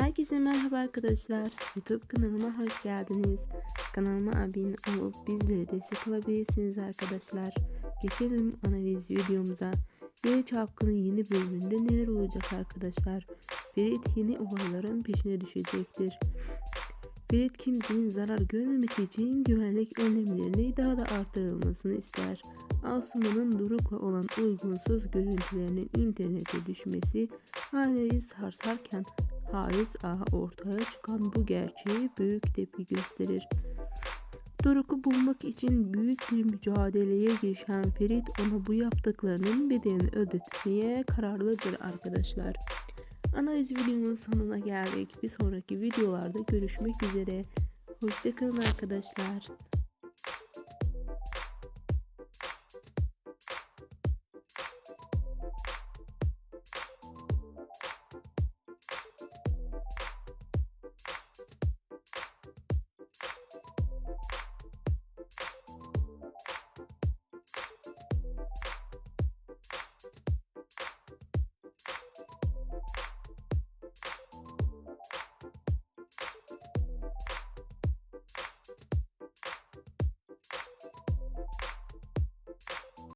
Herkese merhaba arkadaşlar. YouTube kanalıma hoş geldiniz. Kanalıma abone olup bizlere destek olabilirsiniz arkadaşlar. Geçelim analiz videomuza. Yeni Çapkın'ın yeni bölümünde neler olacak arkadaşlar? Ferit yeni olayların peşine düşecektir. Ferit kimsenin zarar görmemesi için güvenlik önlemlerini daha da artırılmasını ister. Asuman'ın Doruk'la olan uygunsuz görüntülerinin internete düşmesi aileyi sarsarken Halis Ağa ortaya çıkan bu gerçeği büyük tepki gösterir. Doruk'u bulmak için büyük bir mücadeleye girişen Ferit ona bu yaptıklarının bedelini ödetmeye kararlıdır arkadaşlar. Analiz videonun sonuna geldik. Bir sonraki videolarda görüşmek üzere. Hoşçakalın arkadaşlar.